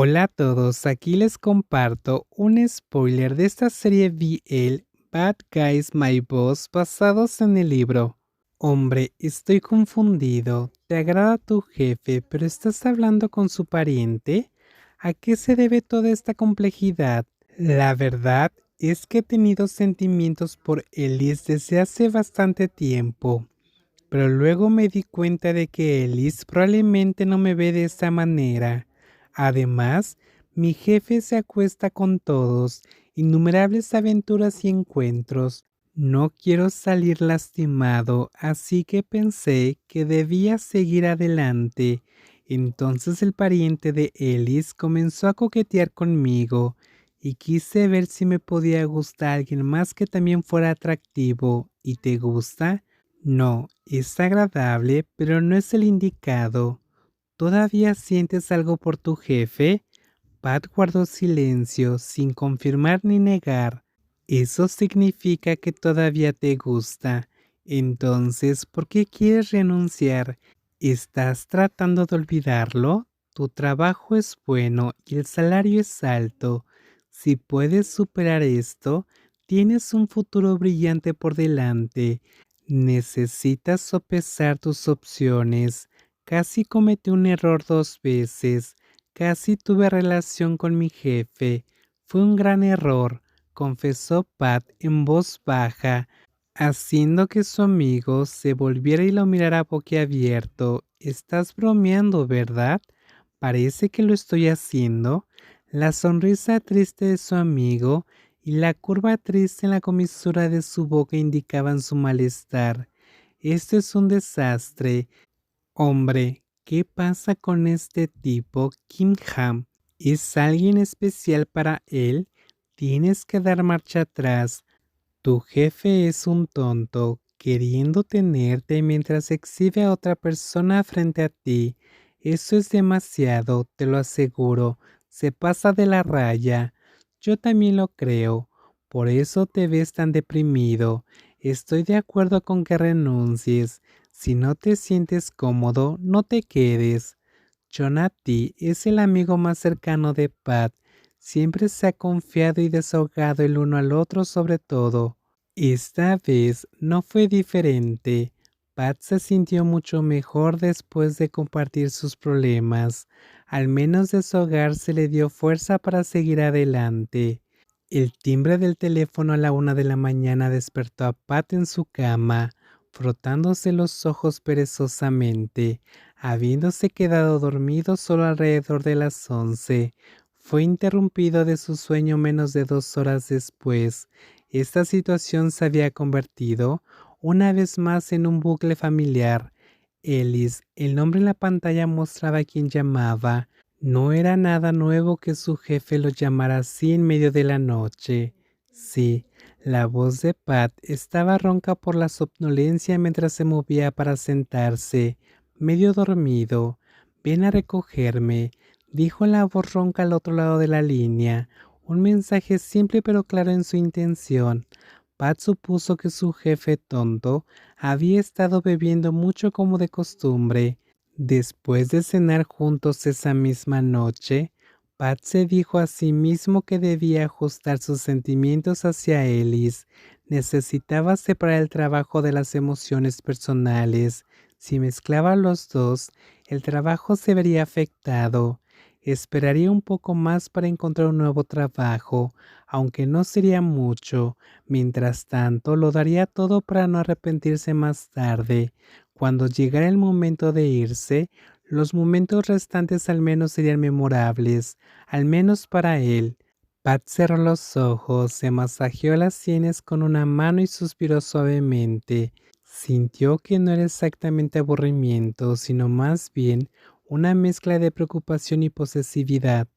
Hola a todos, aquí les comparto un spoiler de esta serie BL Bad Guys My Boss basados en el libro. Hombre, estoy confundido. Te agrada tu jefe, pero estás hablando con su pariente. ¿A qué se debe toda esta complejidad? La verdad es que he tenido sentimientos por Elise desde hace bastante tiempo, pero luego me di cuenta de que Elise probablemente no me ve de esta manera. Además, mi jefe se acuesta con todos, innumerables aventuras y encuentros. No quiero salir lastimado, así que pensé que debía seguir adelante entonces el pariente de Ellis comenzó a coquetear conmigo y quise ver si me podía gustar alguien más que también fuera atractivo. ¿Y te gusta? No, es agradable, pero no es el indicado. ¿Todavía sientes algo por tu jefe? Pat guardó silencio, sin confirmar ni negar. Eso significa que todavía te gusta. Entonces, ¿por qué quieres renunciar? ¿Estás tratando de olvidarlo? Tu trabajo es bueno y el salario es alto. Si puedes superar esto, tienes un futuro brillante por delante. Necesitas sopesar tus opciones. Casi cometí un error dos veces. Casi tuve relación con mi jefe. Fue un gran error, confesó Pat en voz baja, haciendo que su amigo se volviera y lo mirara boquiabierto. Estás bromeando, ¿verdad? Parece que lo estoy haciendo. La sonrisa triste de su amigo y la curva triste en la comisura de su boca indicaban su malestar. Este es un desastre. Hombre, ¿qué pasa con este tipo, Kim Ham? ¿Es alguien especial para él? Tienes que dar marcha atrás. Tu jefe es un tonto, queriendo tenerte mientras exhibe a otra persona frente a ti. Eso es demasiado, te lo aseguro. Se pasa de la raya. Yo también lo creo. Por eso te ves tan deprimido. Estoy de acuerdo con que renuncies. Si no te sientes cómodo, no te quedes. Jonathan es el amigo más cercano de Pat siempre se ha confiado y desahogado el uno al otro sobre todo. Esta vez no fue diferente. Pat se sintió mucho mejor después de compartir sus problemas. Al menos desahogarse le dio fuerza para seguir adelante. El timbre del teléfono a la una de la mañana despertó a Pat en su cama, frotándose los ojos perezosamente, habiéndose quedado dormido solo alrededor de las once fue interrumpido de su sueño menos de dos horas después. Esta situación se había convertido una vez más en un bucle familiar. Ellis, el nombre en la pantalla mostraba a quien llamaba. No era nada nuevo que su jefe lo llamara así en medio de la noche. Sí, la voz de Pat estaba ronca por la somnolencia mientras se movía para sentarse, medio dormido. Ven a recogerme dijo la voz ronca al otro lado de la línea, un mensaje simple pero claro en su intención. Pat supuso que su jefe tonto había estado bebiendo mucho como de costumbre. Después de cenar juntos esa misma noche, Pat se dijo a sí mismo que debía ajustar sus sentimientos hacia Ellis. Necesitaba separar el trabajo de las emociones personales. Si mezclaba los dos, el trabajo se vería afectado. Esperaría un poco más para encontrar un nuevo trabajo, aunque no sería mucho. Mientras tanto, lo daría todo para no arrepentirse más tarde. Cuando llegara el momento de irse, los momentos restantes al menos serían memorables, al menos para él. Pat cerró los ojos, se masajeó las sienes con una mano y suspiró suavemente. Sintió que no era exactamente aburrimiento, sino más bien una mezcla de preocupación y posesividad.